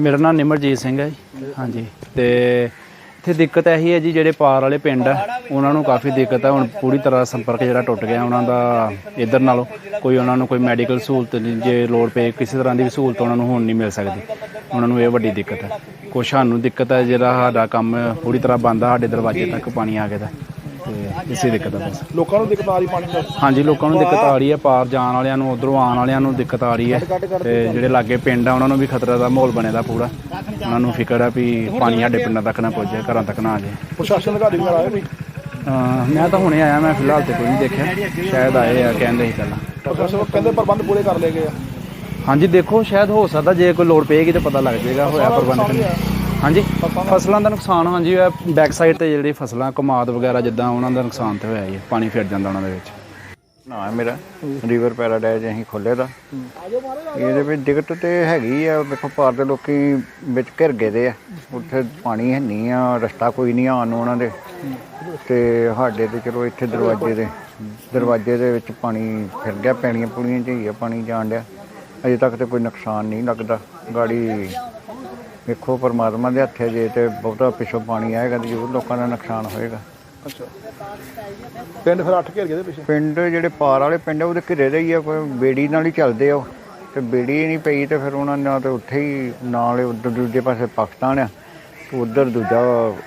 ਮੇਰਾ ਨਾਮ ਨਿਮਰਜੀਤ ਸਿੰਘ ਹੈ ਜੀ। ਹਾਂਜੀ। ਤੇ ਇੱਥੇ ਦਿੱਕਤ ਇਹੀ ਹੈ ਜੀ, ਜਿਹੜੇ ਪਾਰ ਵਾਲੇ ਪਿੰਡ ਆ, ਉਹਨਾਂ ਨੂੰ ਕਾਫੀ ਦਿੱਕਤ ਹੈ ਹੁਣ ਪੂਰੀ ਤਰ੍ਹਾਂ ਸੰਪਰਕ ਜਿਹੜਾ ਟੁੱਟ ਗਿਆ, ਉਹਨਾਂ ਦਾ ਇਧਰ ਨਾਲੋਂ ਕੋਈ ਉਹਨਾਂ ਨੂੰ ਕੋਈ ਮੈਡੀਕਲ ਸਹੂਲਤ ਨਹੀਂ, ਜੇ ਲੋੜ ਪਏ ਕਿਸੇ ਤਰ੍ਹਾਂ ਦੀ ਵੀ ਸਹੂਲਤ ਉਹਨਾਂ ਨੂੰ ਹੁਣ ਨਹੀਂ ਮਿਲ ਸਕਦੀ। ਉਹਨਾਂ ਨੂੰ ਇਹ ਵੱਡੀ ਦਿੱਕਤ ਹੈ ਕੁਛ ਸਾਨੂੰ ਦਿੱਕਤ ਹੈ ਜਿਹੜਾ ਸਾਡਾ ਕੰਮ ਪੂਰੀ ਤਰ੍ਹਾਂ ਬੰਦ ਆ, ਸਾਡੇ ਦਰਵਾਜ਼ੇ ਤੱਕ ਪਾਣੀ ਆ ਗਿਆ ਦਾ ਤੇ ਇਸੇ ਦਿੱਕਤ ਹੈ ਬਸ। ਲੋਕਾਂ ਨੂੰ ਦਿੱਕਤ ਆ ਰਹੀ ਪਾਣੀ ਦਾ? ਹਾਂਜੀ ਲੋਕਾਂ ਨੂੰ ਦਿੱਕਤ ਆ ਰਹੀ ਹੈ ਪਾਰ ਜਾਣ ਵਾਲਿਆਂ ਨੂੰ ਉਧਰੋਂ ਆਉਣ ਵਾਲਿਆਂ ਨੂੰ ਦਿੱਕਤ ਆ ਰਹੀ ਹੈ। ਤੇ ਜਿਹੜੇ ਲਾਗੇ ਪਿੰਡ ਆ ਉਹਨਾਂ ਨੂੰ ਵੀ ਖਤਰਾ ਦਾ ਮਾਹੌਲ ਬਣਿਆ ਦਾ ਪੂਰਾ। ਉਹਨਾਂ ਨੂੰ ਫਿਕਰ ਆ ਵੀ ਪਾਣੀ ਸਾਡੇ ਪਿੰਡਾਂ ਤੱਕ ਨਾ ਪਹੁੰਚੇ ਘਰਾਂ ਤੱਕ ਨਾ ਆ ਜਾਏ। ਪ੍ਰਸ਼ਾਸਨ ਅਧਿਕਾਰੀ ਵਗੈਰਾ ਆਏ ਅਹ ਮੈਂ ਤਾਂ ਹੁਣੇ ਆਇਆ ਮੈਂ ਫਿਲਹਾਲ ਤੇ ਕੋਈ ਨਹੀਂ ਦੇਖਿਆ। ਸ਼ਾਇਦ ਆਏ ਆ ਕਹਿੰਦੇ ਸੀ ਪਹਿਲਾਂ। ਪ੍ਰਸ਼ਾਸਨ ਕਹਿੰਦੇ ਪ੍ਰਬੰਧ ਪੂਰੇ ਕਰ ਲਏ ਗਏ ਆ। ਹਾਂਜੀ ਦੇਖੋ ਸ਼ਾਇਦ ਹੋ ਸਕਦਾ ਜੇ ਕੋਈ ਲੋੜ ਪਏਗੀ ਤਾਂ ਪਤਾ ਲੱਗ ਜਾਏਗਾ ਹੋਇਆ ਪ੍ਰਬੰਧ ਕਿ ਨਹੀਂ। ਹਾਂਜੀ। ਫਸਲਾਂ ਦਾ ਨੁਕਸਾਨ, ਹਾਂਜੀ ਹੋਇਆ ਬੈਕ ਸਾਈਡ ਤੇ ਜਿਹੜੀ ਫਸਲਾਂ, ਕਮਾਦ ਵਗੈਰਾ ਜਿੱਦਾਂ ਉਹਨਾਂ ਦਾ ਨੁਕਸਾਨ ਤੇ ਹੋਇਆ ਹੀ ਹੈ ਪਾਣੀ ਫਿਰ ਜਾਂਦਾ ਉਹਨਾਂ ਦੇ ਵਿੱਚ। ਨਾ ਮੇਰਾ ਰਿਵਰ ਪੈਰਾਡਾਈਜ਼ ਅਸੀਂ ਖੋਲੇ ਦਾ ਇਹਦੇ ਵਿੱਚ ਦਿੱਕਤ ਤੇ ਹੈਗੀ ਆ ਵੇਖੋ ਪਾਰ ਦੇ ਲੋਕੀ ਵਿੱਚ ਘਿਰ ਗਏ ਦੇ ਆ। ਉੱਥੇ ਪਾਣੀ ਹੈ ਨਹੀਂ ਆ, ਰਸਤਾ ਕੋਈ ਨਹੀਂ ਆਉਣ ਨੂੰ ਉਹਨਾਂ ਦੇ। ਤੇ ਸਾਡੇ ਤੇ ਚਲੋ ਇੱਥੇ ਦਰਵਾਜ਼ੇ ਦੇ ਦਰਵਾਜ਼ੇ ਦੇ ਵਿੱਚ ਪਾਣੀ ਫਿਰ ਗਿਆ ਪੈਣੀਆਂ ਪੁਣੀਆਂ ਚ ਹੀ ਆ, ਪਾਣੀ ਜਾਣ ਡਿਆ। ਅਜੇ ਤੱਕ ਤੇ ਕੋਈ ਨੁਕਸਾਨ ਨਹੀਂ ਲੱਗਦਾ। ਗਾੜੀ ਵੇਖੋ ਪਰਮਾਤਮਾ ਦੇ ਹੱਥੇ ਜੇ ਤੇ ਬਹੁਤਾ ਪਿੱਛੋਂ ਪਾਣੀ ਆਏਗਾ ਤੇ ਜ਼ਰੂਰ ਲੋਕਾਂ ਦਾ ਨੁਕਸਾਨ ਹੋਏਗਾ। ਅੱਛਾ। ਪਿੰਡ ਫਿਰ ਅੱਠ ਘੇਰ ਗਏ ਦੇ ਪਿੱਛੇ? ਪਿੰਡ ਜਿਹੜੇ ਪਾਰ ਵਾਲੇ ਪਿੰਡ ਉਹਦੇ ਘਿਰੇ ਦੇ ਹੀ ਆ ਕੋਈ ਬੇੜੀ ਨਾਲ ਹੀ ਚੱਲਦੇ ਆ ਉਹ। ਤੇ ਬੇੜੀ ਨਹੀਂ ਪਈ ਤੇ ਫਿਰ ਉਹਨਾਂ ਨਾਲ ਤੇ ਉੱਥੇ ਹੀ ਨਾਲ ਉੱਧਰ ਦੂਜੇ ਪਾਸੇ ਪਾਕਿਸਤਾਨ ਆ। ਉੱਧਰ ਦੂਜਾ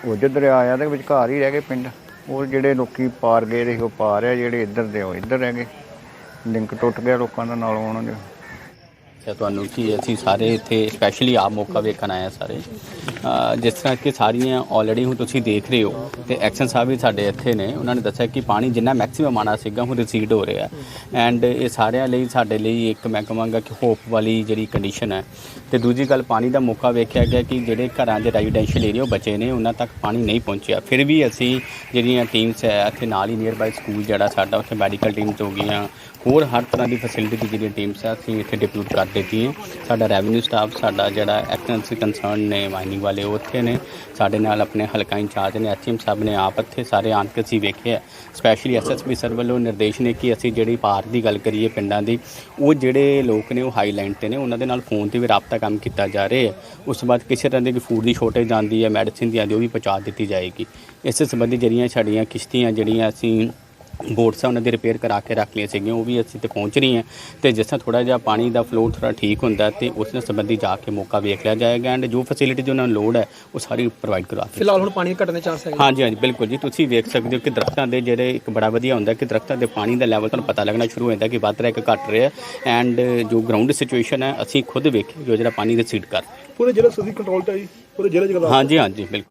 ਉਧਰ ਦਰਿਆ ਆ ਤੇ ਵਿਚਕਾਰ ਹੀ ਰਹਿ ਗਏ ਪਿੰਡ। ਉਹ ਜਿਹੜੇ ਲੋਕੀ ਪਾਰ ਗਏ ਦੇ ਉਹ ਪਾਰ ਆ ਜਿਹੜੇ ਇੱਧਰ ਦੇ ਉਹ ਇੱਧਰ ਰਹਿ ਗਏ। ਲਿੰਕ ਟੁੱਟ ਗਿਆ ਲੋਕਾਂ ਦਾ ਨਾਲ ਉਹਨਾਂ ਦੇ ਤੇ ਤੁਹਾਨੂੰ ਕਿ ਅਸੀਂ ਸਾਰੇ ਇੱਥੇ ਸਪੈਸ਼ਲੀ ਆਪ ਮੌਕਾ ਵੇਖਣ ਆਏ ਹਾਂ ਸਾਰੇ। ਜਿਸ ਤਰ੍ਹਾਂ ਕਿ ਸਾਰੀਆਂ ਆਲਰੇਡੀ ਹੁਣ ਤੁਸੀਂ ਦੇਖ ਰਹੇ ਹੋ ਤੇ ਐਕਸ਼ਨ ਸਾਹਿਬ ਵੀ ਸਾਡੇ ਇੱਥੇ ਨੇ। ਉਹਨਾਂ ਨੇ ਦੱਸਿਆ ਕਿ ਪਾਣੀ ਜਿੰਨਾ ਮੈਕਸਿਮਮ ਆਣਾ ਸੀਗਾ ਹੁਣ ਰਿਸੀਡ ਹੋ ਰਿਹਾ ਐਂਡ ਇਹ ਸਾਰਿਆਂ ਲਈ ਸਾਡੇ ਲਈ ਇੱਕ ਮੈਂ ਕਹਾਂਗਾ ਕਿ ਹੋਪ ਵਾਲੀ ਜਿਹੜੀ ਕੰਡੀਸ਼ਨ ਹੈ। ਤੇ ਦੂਜੀ ਗੱਲ, ਪਾਣੀ ਦਾ ਮੌਕਾ ਵੇਖਿਆ ਗਿਆ ਕਿ ਜਿਹੜੇ ਘਰਾਂ ਦੇ ਰੈਜ਼ੀਡੈਂਸ਼ੀਅਲ ਏਰੀਆ ਬਚੇ ਨੇ, ਉਹਨਾਂ ਤੱਕ ਪਾਣੀ ਨਹੀਂ ਪਹੁੰਚਿਆ। ਫਿਰ ਵੀ ਅਸੀਂ ਜਿਹੜੀਆਂ ਟੀਮਸ ਹੈ, ਇੱਥੇ ਨਾਲ ਹੀ ਨੀਅਰ ਬਾਈ ਸਕੂਲ ਜਿਹੜਾ ਸਾਡਾ, ਉੱਥੇ ਮੈਡੀਕਲ ਟੀਮਸ ਹੋ ਗਈਆਂ। ਹੋਰ ਹਰ ਤਰ੍ਹਾਂ ਦੀ ਫੈਸਿਲਿਟੀ ਦੀ ਜਿਹੜੀਆਂ ਟੀਮਸ ਆ ਅਸੀਂ ਇੱਥੇ ਡਿਪਿਊਟ ਕਰ ਦਿੱਤੀ ਹੈ? ਸਾਡਾ ਰੈਵਨਿਊ ਸਟਾਫ ਸਾਡਾ ਜਿਹੜਾ ਐਕਸਟੈਂਸਿਵ ਕੰਸਰਨ ਨੇ ਮਾਈਨਿੰਗ ਵਾਲੇ, ਉਹ ਉੱਥੇ ਨੇ। ਸਾਡੇ ਨਾਲ ਆਪਣੇ ਹਲਕਾ ਇੰਚਾਰਜ ਨੇ, ਐਚਐਮ ਸਾਹਿਬ ਨੇ ਆਪ ਇੱਥੇ ਸਾਰੇ ਆਣ ਕੇ ਅਸੀਂ ਵੇਖਿਆ ਸਪੈਸ਼ਲੀ ਐਸਐਸਪੀ ਸਰ ਵੱਲੋਂ ਨਿਰਦੇਸ਼ ਨੇ ਕਿ ਅਸੀਂ ਜਿਹੜੀ ਪਾਰ ਦੀ ਗੱਲ ਕਰੀਏ ਪਿੰਡਾਂ ਦੀ, ਉਹ ਜਿਹੜੇ ਲੋਕ ਨੇ, ਉਹ ਹਾਈਲਾਈਨ ਤੇ ਨੇ, ਉਹਨਾਂ ਦੇ ਨਾਲ ਫੋਨ ਤੇ ਵੀ ਰਾਬਤਾ ਕੰਮ ਕੀਤਾ ਜਾ ਰਿਹਾ ਹੈ। ਉਸ ਤੋਂ ਬਾਅਦ ਕਿਸੇ ਤਰ੍ਹਾਂ ਦੀ ਵੀ ਫੂਡ ਦੀ ਸ਼ੋਰਟੇਜ ਆਉਂਦੀ ਹੈ ਮੈਡੀਸਿਨ ਦੀ ਆਉਂਦੀ ਉਹ ਵੀ ਪਹੁੰਚਾ ਦਿੱਤੀ ਜਾਏਗੀ। ਇਸ ਸੰਬੰਧੀ ਜਿਹੜੀਆਂ ਸਾਡੀਆਂ ਕਿਸ਼ਤੀਆਂ, ਜਿਹੜੀਆਂ ਅਸੀਂ ਬੋਟਸ ਆ ਉਹਨਾਂ ਦੀ ਰਿਪੇਅਰ ਕਰਾ ਕੇ ਰੱਖ ਲਈਆਂ ਸੀਗੀਆਂ ਉਹ ਵੀ ਅਸੀਂ ਤੇ ਪਹੁੰਚ ਰਹੀਆਂ। ਤੇ ਜਿਸ ਤਰ੍ਹਾਂ ਥੋੜਾ ਜਿਹਾ ਪਾਣੀ ਦਾ ਫਲੋ ਥੋੜਾ ਠੀਕ ਹੁੰਦਾ ਤੇ ਉਸ ਨਾਲ ਸੰਬੰਧੀ ਜਾ ਕੇ ਮੌਕਾ ਵੇਖ ਲਿਆ ਜਾਏਗਾ ਐਂਡ ਜੋ ਫੈਸਿਲਿਟੀ ਜੋ ਉਹਨਾਂ ਨੂੰ ਲੋੜ ਹੈ ਉਹ ਸਾਰੀ ਪ੍ਰੋਵਾਈਡ ਕਰਵਾ ਦਿੱਤੀ ਫਿਲਹਾਲ ਹੁਣ ਪਾਣੀ ਘਟਣ ਦੇ ਚਾਂਸ ਹੈਗੇ। ਹਾਂਜੀ ਹਾਂਜੀ ਬਿਲਕੁਲ ਜੀ। ਤੁਸੀਂ ਵੇਖ ਸਕਦੇ ਹੋ ਕਿ ਦਰਖਤਾਂ ਦੇ ਜਿਹੜੇ ਇੱਕ ਬੜਾ ਵਧੀਆ ਹੁੰਦਾ ਕਿ ਦਰਖਤਾਂ ਦੇ ਪਾਣੀ ਦਾ ਲੈਵਲ ਤੁਹਾਨੂੰ ਪਤਾ ਲੱਗਣਾ ਸ਼ੁਰੂ ਹੋ ਜਾਂਦਾ ਕਿ ਵੱਧ ਰਿਹਾ ਕਿ ਘਟ ਰਿਹਾ ਐਂਡ ਜੋ ਗਰਾਊਂਡ ਸਿਚੁਏਸ਼ਨ ਹੈ ਅਸੀਂ ਖੁਦ ਵੇਖਿਆ ਜੋ ਜਿਹੜਾ ਪਾਣੀ ਰਿਸੀਡ ਕਰ ਰਿਹਾ। ਪੂਰੇ ਜ਼ਿਲ੍ਹੇ ਸੁਦੀ ਕੰਟਰੋਲ ਤੇ ਆ ਜੀ ਪੂਰੇ ਜ਼ਿਲ੍ਹੇ ਚ ਹਾਂਜੀ ਹਾਂਜੀ ਬਿਲਕੁਲ।